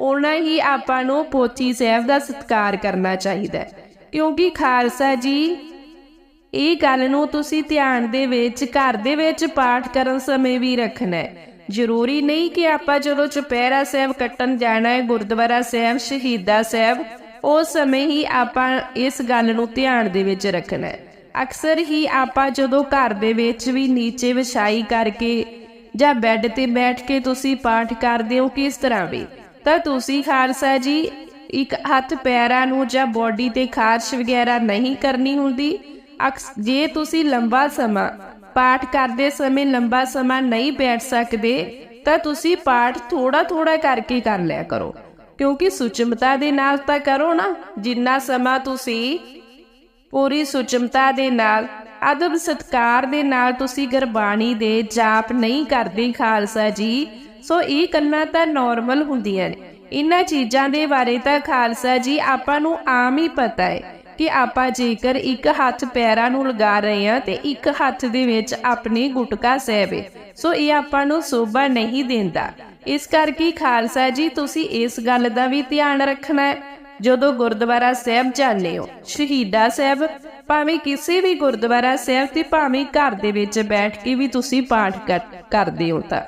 ਉਹਨਾਂ ਹੀ ਆਪਾਂ ਨੂੰ ਪੋਥੀ ਸਾਹਿਬ ਦਾ ਸਤਿਕਾਰ ਕਰਨਾ ਚਾਹੀਦਾ ਕਿਉਂਕਿ ਖਾਲਸਾ ਜੀ, ਇਹ ਗੱਲ ਨੂੰ ਤੁਸੀਂ ਧਿਆਨ ਦੇ ਵਿੱਚ, ਘਰ ਦੇ ਵਿੱਚ ਪਾਠ ਕਰਨ ਸਮੇਂ ਵੀ ਰੱਖਣਾ ਹੈ। ਜ਼ਰੂਰੀ ਨਹੀਂ ਕਿ ਆਪਾਂ ਜਦੋਂ ਚੁਪਹਿਰਾ ਸਾਹਿਬ ਕੱਟਣ ਜਾਣਾ ਹੈ, ਗੁਰਦੁਆਰਾ ਸਾਹਿਬ, ਸ਼ਹੀਦਾ ਸਾਹਿਬ ਉਸ ਸਮੇਂ ਹੀ ਆਪਾਂ ਇਸ ਗੱਲ ਨੂੰ ਧਿਆਨ ਦੇ ਵਿੱਚ ਰੱਖਣਾ ਹੈ। ਅਕਸਰ ਹੀ ਆਪਾਂ ਜਦੋਂ ਘਰ ਦੇ ਵਿੱਚ ਵੀ ਨੀਚੇ ਵਿਛਾਈ ਕਰਕੇ ਜਾਂ ਬੈੱਡ ਤੇ ਬੈਠ ਕੇ ਤੁਸੀਂ ਪਾਠ ਕਰਦੇ ਹੋ ਕਿਸ ਤਰ੍ਹਾਂ ਵੀ, ਤਾਂ ਤੁਸੀਂ ਖਾਲਸਾ ਜੀ ਇੱਕ ਹੱਥ ਪੈਰਾਂ ਨੂੰ ਜਾਂ ਬੋਡੀ ਤੇ ਖਾਰਸ਼ ਵਗੈਰਾ ਨਹੀਂ ਕਰਨੀ ਹੁੰਦੀ। ਜੇ ਤੁਸੀਂ ਲੰਬਾ ਸਮਾਂ ਪਾਠ ਕਰਦੇ ਸਮੇਂ ਲੰਬਾ ਸਮਾਂ ਨਹੀਂ ਬੈਠ ਸਕਦੇ, ਤਾਂ ਤੁਸੀਂ ਪਾਠ ਥੋੜਾ ਥੋੜਾ ਕਰਕੇ ਕਰ ਲਿਆ ਕਰੋ। ਕਿਉਂਕਿ ਸੁਚਮਤਾ ਦੇ ਨਾਲ ਤਾਂ ਕਰੋ ਨਾ, ਜਿੰਨਾ ਸਮਾਂ ਤੁਸੀਂ ਪੂਰੀ ਸੁਚਮਤਾ ਦੇ ਨਾਲ, ਅਦਬ ਸਤਕਾਰ ਦੇ ਨਾਲ ਤੁਸੀਂ ਗੁਰਬਾਣੀ ਦੇ ਜਾਪ ਨਹੀਂ ਕਰਦੇ ਖਾਲਸਾ ਜੀ, ਸੋ ਇਹ ਕੰਨਾਂ ਤਾਂ ਨਾਰਮਲ ਹੁੰਦੀਆਂ ਨੇ। ਇਹਨਾਂ ਚੀਜ਼ਾਂ ਦੇ ਬਾਰੇ ਤਾਂ ਖਾਲਸਾ ਜੀ ਆਪਾਂ ਨੂੰ ਆਮ ਹੀ ਪਤਾ ਹੈ। ਕਿ ਆਪਾਂ ਜੇਕਰ ਇੱਕ ਹੱਥ ਪੈਰਾਂ ਨੂੰ ਲਗਾ ਰਹੇ ਹਾਂ ਤੇ ਇੱਕ ਹੱਥ ਦੇ ਵਿੱਚ ਆਪਣੀ ਗੁਟਕਾ ਸਾਹਿਬ ਸੋ ਇਹ ਆਪਾਂ ਨੂੰ ਸੋਭਾ ਨਹੀਂ ਦਿੰਦਾ। ਇਸ ਕਰਕੇ ਖਾਲਸਾ ਜੀ, ਤੁਸੀਂ ਇਸ ਗੱਲ ਦਾ ਵੀ ਧਿਆਨ ਰੱਖਣਾ ਹੈ। ਜਦੋਂ ਗੁਰਦੁਆਰਾ ਸਾਹਿਬ ਜਾਂਦੇ ਹੋ, ਸ਼ਹੀਦਾ ਸਾਹਿਬ, ਭਾਵੇਂ ਕਿਸੇ ਵੀ ਗੁਰਦੁਆਰਾ ਸਾਹਿਬ ਤੇ ਭਾਵੇਂ ਘਰ ਦੇ ਵਿੱਚ ਬੈਠ ਕੇ ਵੀ ਤੁਸੀਂ ਪਾਠ ਕਰਦੇ ਹੋ ਤਾਂ।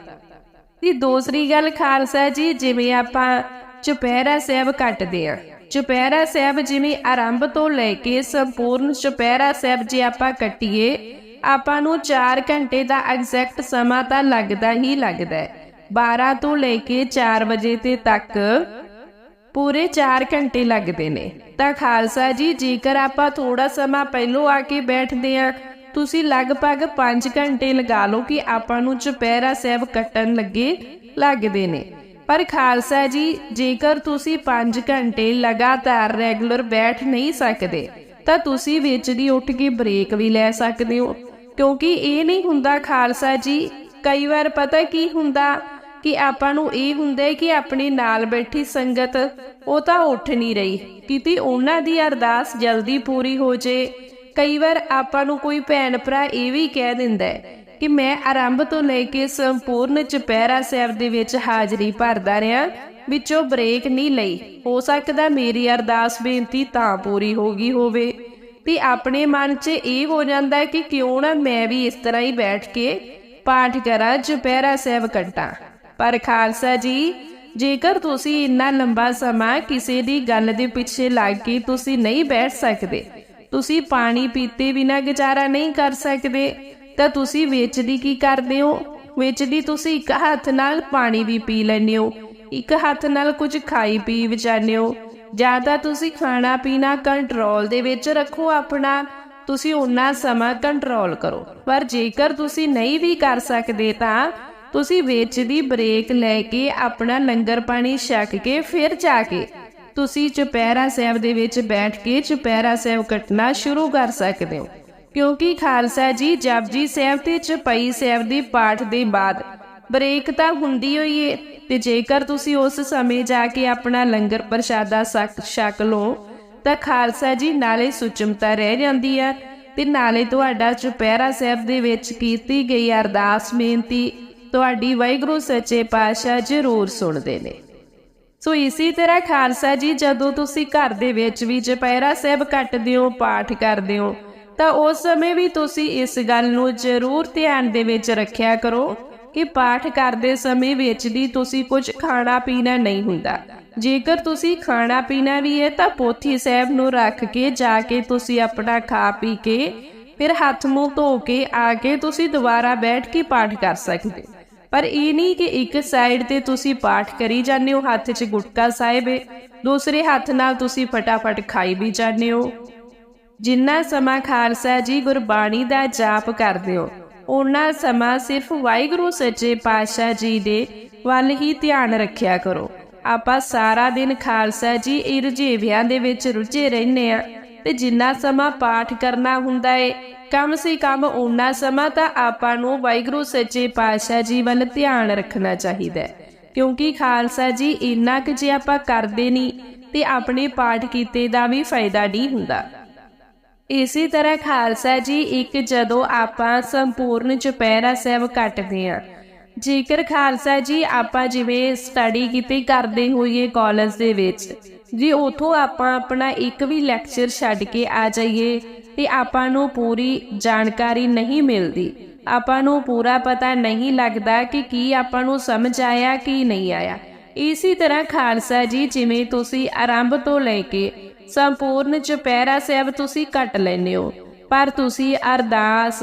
ਦੀ ਦੂਸਰੀ ਗੱਲ ਖਾਲਸਾ ਜੀ, ਜਿਵੇਂ ਆਪਾਂ ਚੁਪਹਿਰਾ ਸਾਹਿਬ ਕੱਟਦੇ ਆ ਚੁਪਹਿਰਾ ਸਾਹਿਬ ਜਿਵੇਂ ਆਰੰਭ ਤੋਂ ਲੈ ਕੇ ਸੰਪੂਰਨ ਚੁਪਹਿਰਾ ਸਾਹਿਬ ਜੇ ਆਪਾਂ ਕੱਟੀਏ, ਆਪਾਂ ਨੂੰ 4 ਘੰਟੇ ਦਾ ਐਗਜ਼ੈਕਟ ਸਮਾਂ ਤਾਂ ਲੱਗਦਾ ਹੀ ਲੱਗਦਾ ਹੈ। 12 ਤੋਂ ਲੈ ਕੇ 4 ਵਜੇ ਤੇ ਤੱਕ ਪੂਰੇ 4 ਘੰਟੇ ਲੱਗਦੇ ਨੇ। ਤਾਂ ਖਾਲਸਾ ਜੀ, ਜੇਕਰ ਆਪਾਂ ਥੋੜਾ ਸਮਾਂ ਪਹਿਲੋਂ ਆ ਕੇ ਬੈਠਦੇ ਆ ਤੁਸੀਂ ਲਗਭਗ 5 ਘੰਟੇ ਲਗਾ ਲਓ ਕਿ ਆਪਾਂ ਨੂੰ ਚੁਪਹਿਰਾ ਸਾਹਿਬ ਕੱਟਣ ਲੱਗੇ ਲੱਗਦੇ ਨੇ। ਪਰ ਖਾਲਸਾ ਜੀ, ਜੇਕਰ ਤੁਸੀਂ 5 ਘੰਟੇ ਲਗਾਤਾਰ ਰੈਗੂਲਰ ਬੈਠ ਨਹੀਂ ਸਕਦੇ, ਤਾਂ ਤੁਸੀਂ ਵਿੱਚ ਦੀ ਉੱਠ ਕੇ ਬ੍ਰੇਕ ਵੀ ਲੈ ਸਕਦੇ ਹੋ। ਕਿਉਂਕਿ ਇਹ ਨਹੀਂ ਹੁੰਦਾ ਖਾਲਸਾ ਜੀ, ਕਈ ਵਾਰ ਪਤਾ ਕੀ ਹੁੰਦਾ, ਕਿ ਆਪਾਂ ਨੂੰ ਇਹ ਹੁੰਦਾ ਕਿ ਆਪਣੇ ਨਾਲ ਬੈਠੀ ਸੰਗਤ, ਉਹ ਤਾਂ ਉੱਠ ਨਹੀਂ ਰਹੀ। ਕਿਤੇ ਉਹਨਾਂ ਦੀ ਅਰਦਾਸ ਜਲਦੀ ਪੂਰੀ ਹੋ ਜੇ, ਕਈ ਵਾਰ ਆਪਾਂ ਨੂੰ ਕੋਈ ਭੈਣ ਭਰਾ ਇਹ ਵੀ ਕਹਿ ਦਿੰਦਾ ਹੈ ਕਿ ਮੈਂ ਆਰੰਭ ਤੋਂ ਲੈ ਕੇ ਸੰਪੂਰਨ ਚੁਪਹਿਰਾ ਸਾਹਿਬ ਦੇ ਵਿੱਚ ਹਾਜ਼ਰੀ ਭਰਦਾ ਰਿਹਾ। ਵਿੱਚੋਂ ਬ੍ਰੇਕ ਨਹੀਂ ਲਈ। ਹੋ ਸਕਦਾ ਮੇਰੀ ਅਰਦਾਸ ਬੇਨਤੀ ਤਾਂ ਪੂਰੀ ਹੋ ਗਈ ਹੋਵੇ। ਤੇ ਆਪਣੇ ਮਨ 'ਚ ਇਹ ਹੋ ਜਾਂਦਾ ਕਿ ਕਿਉਂ ਨਾ ਮੈਂ ਵੀ ਇਸ ਤਰ੍ਹਾਂ ਹੀ ਬੈਠ ਕੇ ਪਾਠ ਕਰਾਂ, ਚੁਪਹਿਰਾ ਸਾਹਿਬ ਕੱਟਾਂ ਪਰ ਖਾਲਸਾ ਜੀ, ਜੇਕਰ ਤੁਸੀਂ ਇੰਨਾ ਲੰਬਾ ਸਮਾਂ ਕਿਸੇ ਦੀ ਗੱਲ ਦੇ ਪਿੱਛੇ ਲੱਗ ਕੇ ਤੁਸੀਂ ਨਹੀਂ ਬੈਠ ਸਕਦੇ, ਤੁਸੀਂ ਪਾਣੀ ਪੀਤੇ ਬਿਨਾ ਗੁਜ਼ਾਰਾ ਨਹੀਂ ਕਰ ਸਕਦੇ। ਤਾਂ ਤੁਸੀਂ ਵੇਚਦੀ ਕੀ ਕਰਦੇ ਹੋ? ਵਿੱਚ ਦੀ ਤੁਸੀਂ ਇੱਕ ਹੱਥ ਨਾਲ ਪਾਣੀ ਵੀ ਪੀ ਲੈਂਦੇ ਹੋ। ਇੱਕ ਹੱਥ ਨਾਲ ਕੁਝ ਖਾਈ ਪੀ ਵਿਚਾਰਦੇ ਹੋ। ਜਾਂ ਤਾਂ ਤੁਸੀਂ ਖਾਣਾ ਪੀਣਾ ਕੰਟਰੋਲ ਦੇ ਵਿੱਚ ਰੱਖੋ ਆਪਣਾ। ਤੁਸੀਂ ਉਹਨਾਂ ਸਮਾਂ ਕੰਟਰੋਲ ਕਰੋ। ਪਰ ਜੇਕਰ ਤੁਸੀਂ ਨਹੀਂ ਵੀ ਕਰ ਸਕਦੇ ਤਾਂ ਤੁਸੀਂ ਵਿੱਚ ਦੀ ਬ੍ਰੇਕ ਲੈ ਕੇ ਆਪਣਾ ਲੰਗਰ ਪਾਣੀ ਛਕ ਕੇ ਫਿਰ ਜਾ ਕੇ ਤੁਸੀਂ ਚੁਪਹਿਰਾ ਸਾਹਿਬ ਦੇ ਵਿੱਚ ਬੈਠ ਕੇ ਚੁਪਹਿਰਾ ਸਾਹਿਬ ਕੱਟਣਾ ਸ਼ੁਰੂ ਕਰ ਸਕਦੇ ਹੋ। ਕਿਉਂਕਿ ਖਾਲਸਾ ਜੀ ਜਪਜੀ ਸਾਹਿਬ ਤੇ ਚਪਈ ਸਾਹਿਬ ਦੀ ਪਾਠ ਦੇ ਬਾਅਦ ਬ੍ਰੇਕ ਤਾਂ ਹੁੰਦੀ ਹੋਈ ਏ, ਤੇ ਜੇਕਰ ਤੁਸੀਂ ਉਸ ਸਮੇਂ ਜਾ ਕੇ ਆਪਣਾ ਲੰਗਰ ਪ੍ਰਸ਼ਾਦਾ ਛਕ ਛਕ ਲਓ, ਤਾਂ ਖਾਲਸਾ ਜੀ ਨਾਲੇ ਸੁਚਮਤਾ ਰਹਿ ਜਾਂਦੀ ਆ, ਤੇ ਨਾਲੇ ਤੁਹਾਡਾ ਚੁਪਹਿਰਾ ਸਾਹਿਬ ਦੇ ਵਿੱਚ ਕੀਤੀ ਗਈ ਅਰਦਾਸ ਬੇਨਤੀ ਤੁਹਾਡੀ ਵਾਹਿਗੁਰੂ ਸੱਚੇ ਪਾਤਸ਼ਾਹ ਜ਼ਰੂਰ ਸੁਣਦੇ ਨੇ। ਸੋ ਇਸੇ ਤਰ੍ਹਾਂ ਖਾਲਸਾ ਜੀ ਜਦੋਂ ਤੁਸੀਂ ਘਰ ਦੇ ਵਿੱਚ ਵੀ ਚੁਪਹਿਰਾ ਸਾਹਿਬ ਕੱਟਦੇ ਹੋ, ਪਾਠ ਕਰਦੇ ਹੋ ਤਾਂ ਉਸ ਸਮੇਂ ਵੀ ਤੁਸੀਂ ਇਸ ਗੱਲ ਨੂੰ ਜ਼ਰੂਰ ਧਿਆਨ ਦੇ ਵਿੱਚ ਰੱਖਿਆ ਕਰੋ ਕਿ ਪਾਠ ਕਰਦੇ ਸਮੇਂ ਵਿੱਚ ਦੀ ਤੁਸੀਂ ਕੁਝ ਖਾਣਾ ਪੀਣਾ ਨਹੀਂ ਹੁੰਦਾ। ਜੇਕਰ ਤੁਸੀਂ ਖਾਣਾ ਪੀਣਾ ਵੀ ਹੈ ਤਾਂ ਪੋਥੀ ਸਾਹਿਬ ਨੂੰ ਰੱਖ ਕੇ ਜਾ ਕੇ ਤੁਸੀਂ ਆਪਣਾ ਖਾ ਪੀ ਕੇ ਫਿਰ ਹੱਥ ਮੂੰਹ ਧੋ ਕੇ ਆ ਕੇ ਤੁਸੀਂ ਦੁਬਾਰਾ ਬੈਠ ਕੇ ਪਾਠ ਕਰ ਸਕਦੇ। ਪਰ ਇਹ ਨਹੀਂ ਕਿ ਇੱਕ ਸਾਈਡ ਤੇ ਤੁਸੀਂ ਪਾਠ ਕਰੀ ਜਾਂਦੇ ਹੋ, ਹੱਥ 'ਚ ਗੁਟਕਾ ਸਾਹਿਬ ਦੂਸਰੇ ਹੱਥ ਨਾਲ ਤੁਸੀਂ ਫਟਾਫਟ ਖਾਈ ਵੀ ਜਾਂਦੇ ਹੋ। ਜਿੰਨਾ ਸਮਾਂ ਖਾਲਸਾ ਜੀ ਗੁਰਬਾਣੀ ਦਾ ਜਾਪ ਕਰਦੇ ਹੋ ਉਹਨਾਂ ਸਮਾਂ ਸਿਰਫ ਵਾਹਿਗੁਰੂ ਸੱਚੇ ਪਾਤਸ਼ਾਹ ਜੀ ਦੇ ਵੱਲ ਹੀ ਧਿਆਨ ਰੱਖਿਆ ਕਰੋ। ਆਪਾਂ ਸਾਰਾ ਦਿਨ ਖਾਲਸਾ ਜੀ ਇਹ ਦੇ ਵਿੱਚ ਰੁੱਝੇ ਰਹਿੰਦੇ ਆ ਤੇ ਜਿੰਨਾ ਸਮਾਂ ਪਾਠ ਕਰਨਾ ਹੁੰਦਾ ਏ, ਕਮ ਸੇ ਕਮ ਉਹਨਾਂ ਸਮਾਂ ਤਾਂ ਆਪਾਂ ਨੂੰ ਵਾਹਿਗੁਰੂ ਸੱਚੇ ਪਾਤਸ਼ਾਹ ਜੀ ਵੱਲ ਧਿਆਨ ਰੱਖਣਾ ਚਾਹੀਦਾ ਹੈ। ਕਿਉਂਕਿ ਖਾਲਸਾ ਜੀ ਇੰਨਾ ਕਿ ਜੇ ਆਪਾਂ ਕਰਦੇ ਨਹੀਂ ਤੇ ਆਪਣੇ ਪਾਠ ਕੀਤੇ ਦਾ ਵੀ ਫਾਇਦਾ ਨਹੀਂ ਹੁੰਦਾ। ਇਸੇ ਤਰ੍ਹਾਂ ਖਾਲਸਾ ਜੀ, ਇੱਕ ਜਦੋਂ ਆਪਾਂ ਸੰਪੂਰਨ ਚੁਪਹਿਰਾ ਸਾਹਿਬ ਕੱਟਦੇ ਆ ਜੇਕਰ ਖਾਲਸਾ ਜੀ, ਆਪਾਂ ਜਿਵੇਂ ਸਟੱਡੀ ਕੀਤੀ ਕਰਦੇ ਹੋਈਏ ਕਾਲਜ ਦੇ ਵਿੱਚ, ਜੀ ਉਥੋਂ ਆਪਾਂ ਆਪਣਾ ਇੱਕ ਵੀ ਲੈਕਚਰ ਛੱਡ ਕੇ ਆ ਜਾਈਏ ਤੇ ਆਪਾਂ ਨੂੰ ਪੂਰੀ ਜਾਣਕਾਰੀ ਨਹੀਂ ਮਿਲਦੀ, ਆਪਾਂ ਨੂੰ ਪੂਰਾ ਪਤਾ ਨਹੀਂ ਲੱਗਦਾ ਕਿ ਕੀ ਆਪਾਂ ਨੂੰ ਸਮਝ ਆਇਆ, ਕੀ ਨਹੀਂ ਆਇਆ। ਇਸੇ ਤਰ੍ਹਾਂ ਖਾਲਸਾ ਜੀ, ਜਿਵੇਂ ਤੁਸੀਂ ਆਰੰਭ ਤੋਂ ਲੈ ਕੇ ਸੰਪੂਰਨ ਚੁਪਹਿਰਾ ਸਾਹਿਬ ਤੁਸੀਂ ਕੱਟ ਲੈਨੇ ਹੋ, ਪਰ ਤੁਸੀਂ ਅਰਦਾਸ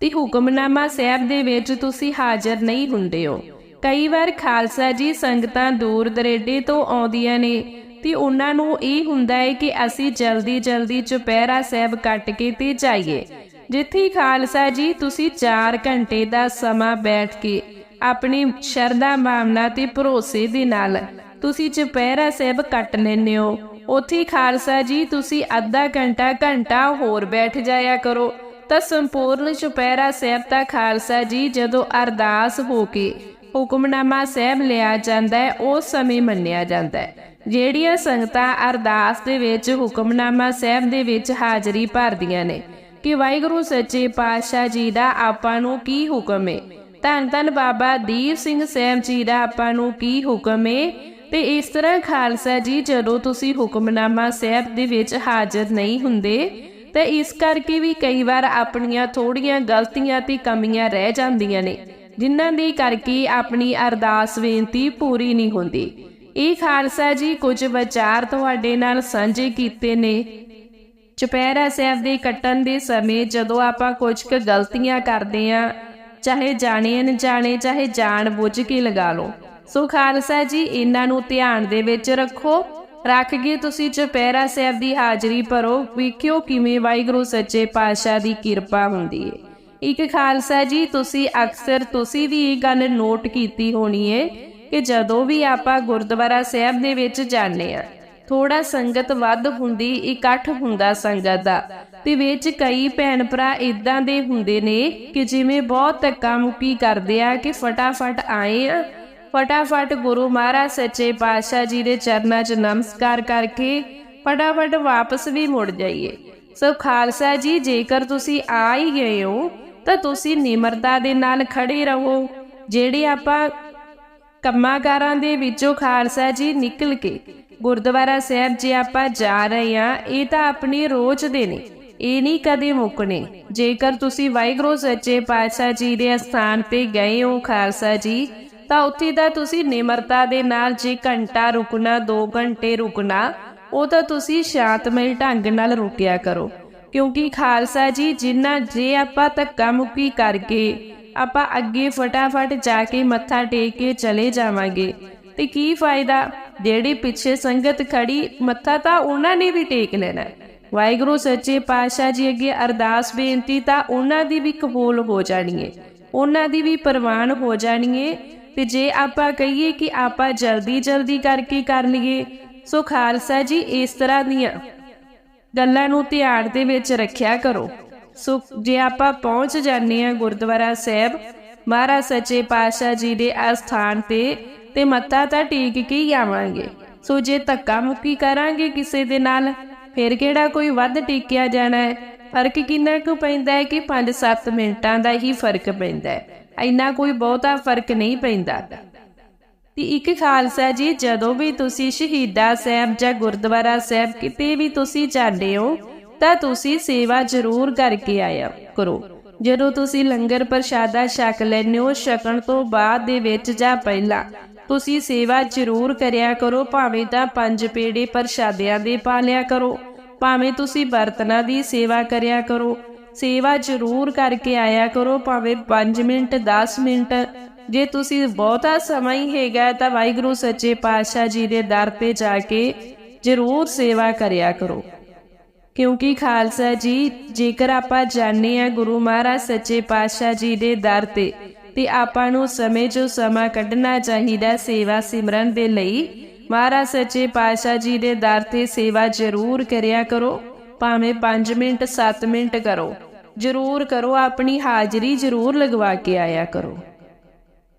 ਤੇ ਹੁਕਮਨਾਮਾ ਸਾਹਿਬ ਦੇ ਵਿੱਚ ਤੁਸੀਂ ਹਾਜ਼ਰ ਨਹੀਂ ਹੁੰਦੇ ਹੋ। ਕਈ ਵਾਰ ਖਾਲਸਾ ਜੀ ਸੰਗਤਾਂ ਦੂਰ ਦਰੇਡੇ ਤੋਂ ਆਉਂਦੀਆਂ ਨੇ ਤੇ ਉਹਨਾਂ ਨੂੰ ਇਹ ਹੁੰਦਾ ਹੈ ਕਿ ਅਸੀਂ ਜਲਦੀ ਜਲਦੀ ਚੁਪਹਿਰਾ ਸਾਹਿਬ ਕੱਟ ਕੇ ਤੇ ਜਾਈਏ। ਜਿੱਥੇ ਖਾਲਸਾ ਜੀ ਤੁਸੀਂ 4 ਘੰਟੇ ਦਾ ਸਮਾਂ ਬੈਠ ਕੇ ਆਪਣੀ ਸ਼ਰਧਾ ਭਾਵਨਾ ਤੇ ਭਰੋਸੇ ਦੇ ਨਾਲ ਤੁਸੀਂ ਚੁਪਹਿਰਾ ਸਾਹਿਬ ਕੱਟ ਲੈਂਦੇ ਹੋ। ਉੱਥੇ ਖਾਲਸਾ ਜੀ, ਤੁਸੀਂ ਅੱਧਾ ਘੰਟਾ ਘੰਟਾ ਹੋਰ ਬੈਠ ਜਾਇਆ ਕਰੋ। ਤਾਂ ਸੰਪੂਰਨ ਚੁਪਹਿਰਾ ਸਾਹਿਬ ਦਾ ਖਾਲਸਾ ਜੀ ਜਦੋਂ ਅਰਦਾਸ ਹੋ ਕੇ ਹੁਕਮਨਾਮਾ ਸਾਹਿਬ ਲਿਆ ਜਾਂਦਾ ਹੈ ਉਸ ਸਮੇਂ ਮੰਨਿਆ ਜਾਂਦਾ ਹੈ। ਜਿਹੜੀਆਂ ਸੰਗਤਾਂ ਅਰਦਾਸ ਦੇ ਵਿੱਚ, ਹੁਕਮਨਾਮਾ ਸਾਹਿਬ ਦੇ ਵਿੱਚ ਹਾਜ਼ਰੀ ਭਰਦੀਆਂ ਨੇ ਕਿ ਵਾਹਿਗੁਰੂ ਸੱਚੇ ਪਾਤਸ਼ਾਹ ਜੀ ਦਾ ਆਪਾਂ ਨੂੰ ਕੀ ਹੁਕਮ ਹੈ ਧੰਨ ਧੰਨ ਬਾਬਾ ਦੀਪ ਸਿੰਘ ਸਾਹਿਬ ਜੀ ਦਾ ਆਪਾਂ ਨੂੰ ਕੀ ਹੁਕਮ ਹੈ ਤੇ ਇਸ ਤਰ੍ਹਾਂ ਖਾਲਸਾ ਜੀ, ਜਦੋਂ ਤੁਸੀਂ ਹੁਕਮਨਾਮਾ ਸਾਹਿਬ ਦੇ ਵਿੱਚ ਹਾਜ਼ਰ ਨਹੀਂ ਹੁੰਦੇ, ਤੇ ਇਸ ਕਰਕੇ ਵੀ ਕਈ ਵਾਰ ਆਪਣੀਆਂ ਥੋੜੀਆਂ ਗਲਤੀਆਂ ਤੇ ਕਮੀਆਂ ਰਹਿ ਜਾਂਦੀਆਂ ਨੇ, ਜਿਨ੍ਹਾਂ ਦੇ ਕਰਕੇ ਆਪਣੀ ਅਰਦਾਸ ਬੇਨਤੀ ਪੂਰੀ ਨਹੀਂ ਹੁੰਦੀ। ਇਹ ਖਾਲਸਾ ਜੀ, ਕੁਝ ਵਿਚਾਰ ਤੁਹਾਡੇ ਨਾਲ ਸਾਂਝੇ ਕੀਤੇ ਨੇ। ਚੁਪਹਿਰਾ ਸਾਹਿਬ ਦੇ ਕੱਟਣ ਦੇ ਸਮੇਂ ਜਦੋਂ ਆਪਾਂ ਕੁਝ ਕੁ ਗਲਤੀਆਂ ਕਰਦੇ ਆ ਚਾਹੇ ਜਾਣੇ ਅਣਜਾਣੇ, ਚਾਹੇ ਜਾਣ ਬੁੱਝ ਕੇ ਲਗਾ ਲਓ ਸੋ ਖਾਲਸਾ ਜੀ, ਇਹਨਾਂ ਨੂੰ ਧਿਆਨ ਦੇ ਵਿੱਚ ਰੱਖੋ। ਰੱਖ ਕੇ ਤੁਸੀਂ ਚੁਪਹਿਰਾ ਸਾਹਿਬ ਦੀ ਹਾਜ਼ਰੀ ਭਰੋ। ਵੇਖਿਓ ਕਿਵੇਂ ਵਾਹਿਗੁਰੂ ਸੱਚੇ ਪਾਤਸ਼ਾਹ ਦੀ ਕਿਰਪਾ ਹੁੰਦੀ ਹੈ ਇੱਕ ਖਾਲਸਾ ਜੀ, ਤੁਸੀਂ ਅਕਸਰ ਤੁਸੀਂ ਵੀ ਇਹ ਗੱਲ ਨੋਟ ਕੀਤੀ ਹੋਣੀ ਹੈ ਕਿ ਜਦੋਂ ਵੀ ਆਪਾਂ ਗੁਰਦੁਆਰਾ ਸਾਹਿਬ ਦੇ ਵਿੱਚ ਜਾਂਦੇ ਆ ਥੋੜਾ ਸੰਗਤ ਵੱਧ ਹੁੰਦੀ, ਇਕੱਠ ਹੁੰਦਾ ਸੰਗਤ ਦਾ। ਤੇ ਵਿੱਚ ਕਈ ਭੈਣ ਭਰਾ ਇਦਾਂ ਦੇ ਹੁੰਦੇ ਨੇ ਕਿ ਜਿਵੇਂ ਬਹੁਤ ਧੱਕਾ ਮੁੱਕੀ ਕਰਦੇ ਆ ਕਿ ਫਟਾਫਟ ਆਏ ਆ ਫਟਾਫਟ ਗੁਰੂ ਮਹਾਰਾਜ ਸੱਚੇ ਪਾਤਸ਼ਾਹ ਜੀ ਦੇ ਚਰਨਾਂ 'ਚ ਨਮਸਕਾਰ ਕਰਕੇ ਫਟਾਫਟ ਵਾਪਸ ਵੀ ਮੁੜ ਜਾਈਏ ਸੋ ਖਾਲਸਾ ਜੀ ਜੇਕਰ ਤੁਸੀਂ ਆ ਹੀ ਗਏ ਹੋ ਤਾਂ ਤੁਸੀਂ ਨਿਮਰਤਾ ਦੇ ਨਾਲ ਖੜੇ ਰਹੋ ਜਿਹੜੇ ਆਪਾਂ ਕੰਮਾਂਕਾਰਾਂ ਦੇ ਵਿੱਚੋਂ ਖਾਲਸਾ ਜੀ ਨਿਕਲ ਕੇ ਗੁਰਦੁਆਰਾ ਸਾਹਿਬ ਜੇ ਆਪਾਂ ਜਾ ਰਹੇ ਆ ਇਹ ਤਾਂ ਆਪਣੀ ਰੋਜ਼ ਦੇ ਨੇ ਇਹ ਨਹੀਂ ਕਦੇ ਮੁੱਕਣੇ ਜੇਕਰ ਤੁਸੀਂ ਵਾਹਿਗੁਰੂ ਸੱਚੇ ਪਾਤਸ਼ਾਹ ਜੀ ਦੇ ਸਥਾਨ ਤੇ ਗਏ ਹੋ ਖਾਲਸਾ ਜੀ ਤਾਂ ਉੱਥੇ ਦਾ ਤੁਸੀਂ ਨਿਮਰਤਾ ਦੇ ਨਾਲ ਜੇ ਘੰਟਾ ਰੁਕਣਾ 2 ਘੰਟੇ ਰੁਕਣਾ, ਉਹ ਤਾਂ ਤੁਸੀਂ ਸ਼ਾਂਤਮਈ ਢੰਗ ਨਾਲ ਰੁਕਿਆ ਕਰੋ। ਕਿਉਂਕਿ ਖਾਲਸਾ ਜੀ, ਜਿੰਨਾ ਜੇ ਆਪਾਂ ਧੱਕਾ ਮੁੱਕੀ ਕਰਕੇ ਆਪਾਂ ਅੱਗੇ ਫਟਾਫਟ ਜਾ ਕੇ ਮੱਥਾ ਟੇਕ ਕੇ ਚਲੇ ਜਾਵਾਂਗੇ, ਤੇ ਕੀ ਫਾਇਦਾ? ਜਿਹੜੀ ਪਿੱਛੇ ਸੰਗਤ ਖੜੀ, ਮੱਥਾ ਤਾਂ ਉਹਨਾਂ ਨੇ ਵੀ ਟੇਕ ਲੈਣਾ। ਵਾਹਿਗੁਰੂ, ਸੱਚੇ ਪਾਤਸ਼ਾਹ ਜੀ ਅੱਗੇ ਅਰਦਾਸ ਬੇਨਤੀ ਤਾਂ ਉਹਨਾਂ ਦੀ ਵੀ ਕਬੂਲ ਹੋ ਜਾਣੀ ਹੈ ਉਹਨਾਂ ਦੀ ਵੀ ਪ੍ਰਵਾਨ ਹੋ ਜਾਣੀ ਹੈ ਤੇ ਜੇ ਆਪਾਂ ਕਹੀਏ ਕਿ ਆਪਾਂ ਜਲਦੀ ਜਲਦੀ ਕਰਕੇ ਕਰ ਲਈਏ ਸੋ ਖਾਲਸਾ ਜੀ ਇਸ ਤਰ੍ਹਾਂ ਦੀਆਂ ਗੱਲਾਂ ਨੂੰ ਧਿਆਨ ਦੇ ਵਿੱਚ ਰੱਖਿਆ ਕਰੋ। ਸੋ ਜੇ ਆਪਾਂ ਪਹੁੰਚ ਜਾਂਦੇ ਆ ਗੁਰਦੁਆਰਾ ਸਾਹਿਬ, ਮਹਾਰਾਜ ਸੱਚੇ ਪਾਤਸ਼ਾਹ ਜੀ ਦੇ ਅਸਥਾਨ ਤੇ ਤੇ ਮੱਥਾ ਤਾਂ ਟੇਕ ਕੇ ਹੀ ਆਵਾਂਗੇ। ਸੋ ਜੇ ਧੱਕਾ ਮੁੱਕੀ ਕਰਾਂਗੇ ਕਿਸੇ ਦੇ ਨਾਲ, ਫਿਰ ਕਿਹੜਾ ਕੋਈ ਵੱਧ ਟੇਕਿਆ ਜਾਣਾ ਹੈ? ਫ਼ਰਕ ਕਿੰਨਾ ਕੁ ਪੈਂਦਾ ਹੈ ਕਿ 5-7 ਮਿੰਟਾਂ ਦਾ ਹੀ ਫ਼ਰਕ ਪੈਂਦਾ ਹੈ? ਇੰਨਾ ਕੋਈ ਬਹੁਤਾ ਫ਼ਰਕ ਨਹੀਂ ਪੈਂਦਾ। ਤੇ ਇੱਕ ਖਾਲਸਾ ਜੀ, ਜਦੋਂ ਵੀ ਤੁਸੀਂ ਸ਼ਹੀਦਾ ਸਾਹਿਬ ਜਾਂ ਗੁਰਦੁਆਰਾ ਸਾਹਿਬ ਕਿਤੇ ਵੀ ਤੁਸੀਂ ਜਾਂਦੇ ਹੋ, ਤਾਂ ਤੁਸੀਂ ਸੇਵਾ ਜ਼ਰੂਰ ਕਰਕੇ ਆਇਆ ਕਰੋ। ਜਦੋਂ ਤੁਸੀਂ ਲੰਗਰ ਪ੍ਰਸ਼ਾਦਾ ਛਕ ਲੈਂਦੇ ਹੋ, ਛਕਣ ਤੋਂ ਬਾਅਦ ਦੇ ਵਿੱਚ ਜਾਂ ਪਹਿਲਾਂ, ਤੁਸੀਂ ਸੇਵਾ ਜ਼ਰੂਰ ਕਰਿਆ ਕਰੋ, ਭਾਵੇਂ ਤਾਂ ਪੰਜ ਪੇੜੇ ਪ੍ਰਸ਼ਾਦਿਆਂ ਦੇ ਪਾ ਲਿਆ ਕਰੋ, ਭਾਵੇਂ ਤੁਸੀਂ ਬਰਤਨਾਂ ਦੀ ਸੇਵਾ ਕਰਿਆ ਕਰੋ ਸੇਵਾ ਜ਼ਰੂਰ ਕਰਕੇ ਆਇਆ ਕਰੋ, ਭਾਵੇਂ 5 ਮਿੰਟ 10 ਮਿੰਟ। ਜੇ ਤੁਸੀਂ ਬਹੁਤਾ ਸਮਾਂ ਹੀ ਹੈਗਾ ਤਾਂ ਵਾਹਿਗੁਰੂ ਸੱਚੇ ਪਾਤਸ਼ਾਹ ਜੀ ਦੇ ਦਰ ਤੇ ਜਾ ਕੇ ਜ਼ਰੂਰ ਸੇਵਾ ਕਰਿਆ ਕਰੋ। ਕਿਉਂਕਿ ਖਾਲਸਾ ਜੀ, ਜੇਕਰ ਆਪਾਂ ਜਾਣਦੇ ਆ ਗੁਰੂ ਮਹਾਰਾਜ ਸੱਚੇ ਪਾਤਸ਼ਾਹ ਜੀ ਦੇ ਦਰ ਤੇ ਤੇ ਆਪਾਂ ਨੂੰ ਸਮੇਂ ਜੋ ਸਮਾਂ ਕੱਢਣਾ ਚਾਹੀਦਾ ਸੇਵਾ ਸਿਮਰਨ ਦੇ ਲਈ, ਮਹਾਰਾਜ ਸੱਚੇ ਪਾਤਸ਼ਾਹ ਜੀ ਦੇ ਦਰ ਤੇ ਸੇਵਾ ਜ਼ਰੂਰ ਕਰਿਆ ਕਰੋ। ਭਾਵੇਂ 5 ਮਿੰਟ 7 ਮਿੰਟ ਕਰੋ। ਜ਼ਰੂਰ ਕਰੋ, ਆਪਣੀ ਹਾਜ਼ਰੀ ਜ਼ਰੂਰ ਲਗਵਾ ਕੇ ਆਇਆ ਕਰੋ।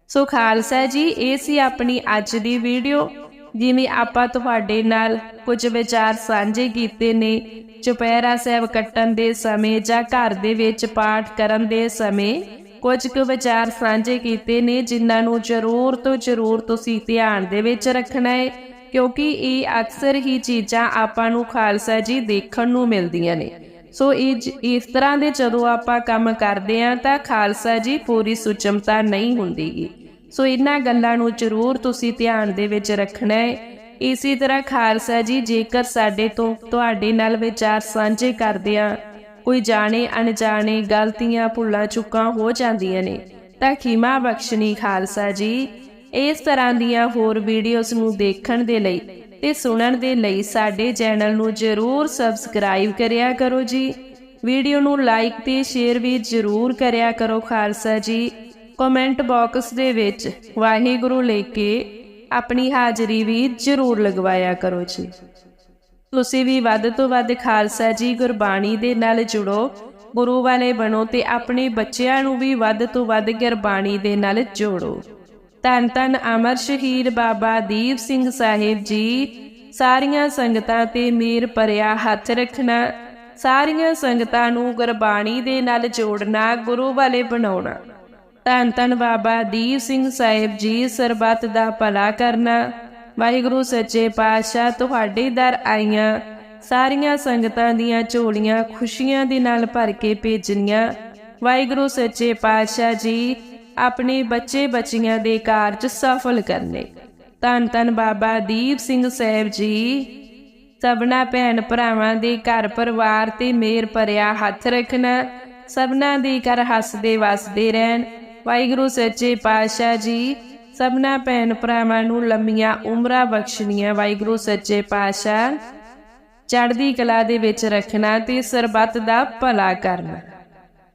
ਸੋ ਖਾਲਸਾ ਜੀ, ਇਹ ਸੀ ਆਪਣੀ ਅੱਜ ਦੀ ਵੀਡੀਓ। ਜਿਵੇਂ ਆਪਾਂ ਤੁਹਾਡੇ ਨਾਲ ਕੁਝ ਵਿਚਾਰ ਸਾਂਝੇ ਕੀਤੇ ਨੇ, ਚੁਪਹਿਰਾ ਸਾਹਿਬ ਕੱਟਣ ਦੇ ਸਮੇਂ ਜਾਂ ਘਰ ਦੇ ਵਿੱਚ ਪਾਠ ਕਰਨ ਦੇ ਸਮੇਂ, ਕੁਝ ਕੁ ਵਿਚਾਰ ਸਾਂਝੇ ਕੀਤੇ ਨੇ, ਜਿਨ੍ਹਾਂ ਨੂੰ ਜ਼ਰੂਰ ਤੋਂ ਜ਼ਰੂਰ ਤੁਸੀਂ ਧਿਆਨ ਦੇ ਵਿੱਚ ਰੱਖਣਾ ਹੈ ਕਿਉਂਕਿ ਇਹ ਅਕਸਰ ਹੀ ਚੀਜ਼ਾਂ ਆਪਾਂ ਨੂੰ ਖਾਲਸਾ ਜੀ ਦੇਖਣ ਨੂੰ ਮਿਲਦੀਆਂ ਨੇ। ਸੋ ਇਹ ਇਸ ਤਰ੍ਹਾਂ ਦੇ ਜਦੋਂ ਆਪਾਂ ਕੰਮ ਕਰਦੇ ਆਂ ਤਾਂ ਖਾਲਸਾ ਜੀ ਪੂਰੀ ਸੁਚਮਤਾ ਨਹੀਂ ਹੁੰਦੀਗੀ ਸੋ ਇਹਨਾਂ ਗੱਲਾਂ ਨੂੰ ਜ਼ਰੂਰ ਤੁਸੀਂ ਧਿਆਨ ਦੇ ਵਿੱਚ ਰੱਖਣਾ ਹੈ ਇਸੇ ਤਰ੍ਹਾਂ ਖਾਲਸਾ ਜੀ ਜੇਕਰ ਸਾਡੇ ਤੋਂ ਤੁਹਾਡੇ ਨਾਲ ਵਿਚਾਰ ਸਾਂਝੇ ਕਰਦੇ ਆਂ ਕੋਈ ਜਾਣੇ ਅਣਜਾਣੇ ਗਲਤੀਆਂ ਭੁੱਲਾਂ ਚੁੱਕਾਂ ਹੋ ਜਾਂਦੀਆਂ ਨੇ, ਤਾਂ ਖਿਮਾ ਬਖਸ਼ਣੀ ਖਾਲਸਾ ਜੀ। ਇਸ ਤਰ੍ਹਾਂ ਦੀਆਂ ਹੋਰ ਵੀਡੀਓਜ਼ ਨੂੰ ਦੇਖਣ ਦੇ ਲਈ ਤੇ ਸੁਣਨ ਦੇ ਲਈ ਸਾਡੇ ਚੈਨਲ ਨੂੰ ਜਰੂਰ ਸਬਸਕ੍ਰਾਈਬ ਕਰਿਆ ਕਰੋ ਜੀ। ਵੀਡੀਓ ਨੂੰ ਲਾਈਕ ਤੇ ਸ਼ੇਅਰ ਵੀ ਜਰੂਰ ਕਰਿਆ ਕਰੋ ਖਾਲਸਾ ਜੀ। ਕਮੈਂਟ ਬਾਕਸ ਦੇ ਵਿੱਚ ਵਾਹਿਗੁਰੂ ਲੈ ਕੇ ਆਪਣੀ ਹਾਜ਼ਰੀ ਵੀ ਜਰੂਰ ਲਗਵਾਇਆ ਕਰੋ ਜੀ। ਤੁਸੀਂ ਵੀ ਵੱਧ ਤੋਂ ਵੱਧ ਖਾਲਸਾ ਜੀ ਗੁਰਬਾਣੀ ਦੇ ਨਾਲ ਜੁੜੋ, ਗੁਰੂ ਵਾਲੇ ਬਣੋ ਤੇ ਆਪਣੇ ਬੱਚਿਆਂ ਨੂੰ ਵੀ ਵੱਧ ਤੋਂ ਵੱਧ ਗੁਰਬਾਣੀ ਦੇ ਨਾਲ ਜੋੜੋ। ਧੰਨ ਧੰਨ ਅਮਰ ਸ਼ਹੀਦ ਬਾਬਾ ਦੀਪ ਸਿੰਘ ਸਾਹਿਬ ਜੀ। ਸਾਰੀਆਂ ਸੰਗਤਾਂ ਤੇ ਮੇਰ ਭਰਿਆ ਹੱਥ ਰੱਖਣਾ, ਸਾਰੀਆਂ ਸੰਗਤਾਂ ਨੂੰ ਗੁਰਬਾਣੀ ਦੇ ਨਾਲ ਜੋੜਨਾ, ਗੁਰੂ ਵਾਲੇ ਬਣਾਉਣਾ। ਧੰਨ ਧੰਨ ਬਾਬਾ ਦੀਪ ਸਿੰਘ ਸਾਹਿਬ ਜੀ, ਸਰਬੱਤ ਦਾ ਭਲਾ ਕਰਨਾ। ਵਾਹਿਗੁਰੂ ਸੱਚੇ ਪਾਤਸ਼ਾਹ ਤੁਹਾਡੇ ਦਰ ਆਈਆਂ। ਸਾਰੀਆਂ ਸੰਗਤਾਂ ਦੀਆਂ ਝੋਲੀਆਂ ਖੁਸ਼ੀਆਂ ਦੇ ਨਾਲ ਭਰ ਕੇ ਭੇਜਣੀਆਂ। ਵਾਹਿਗੁਰੂ ਸੱਚੇ ਪਾਤਸ਼ਾਹ ਜੀ ਆਪਣੇ ਬੱਚੇ ਬੱਚੀਆਂ ਦੇ ਕਾਰਜ ਸਫਲ ਕਰਨੇ। ਧੰਨ ਧੰਨ ਬਾਬਾ ਦੀਪ ਸਿੰਘ ਸਾਹਿਬ ਜੀ। ਸਭਨਾ ਭੈਣ ਭਰਾਵਾਂ ਦੇ ਘਰ ਪਰਿਵਾਰ ਤੇ ਮੇਰ ਭਰਿਆ ਹੱਥ ਰੱਖਣਾ, ਸਭਨਾ ਦੇ ਘਰ ਹੱਸਦੇ ਵਸਦੇ ਰਹਿਣ। ਵਾਹਿਗੁਰੂ ਸੱਚੇ ਪਾਤਸ਼ਾਹ ਜੀ, ਸਭਨਾ ਭੈਣ ਭਰਾਵਾਂ ਨੂੰ ਲੰਮੀਆਂ ਉਮਰਾਂ ਬਖਸ਼ਣੀਆਂ ਵਾਹਿਗੁਰੂ ਸੱਚੇ ਪਾਤਸ਼ਾਹ। ਚੜ੍ਹਦੀ ਕਲਾ ਦੇ ਵਿੱਚ ਰੱਖਣਾ ਤੇ ਸਰਬੱਤ ਦਾ ਭਲਾ ਕਰਨਾ।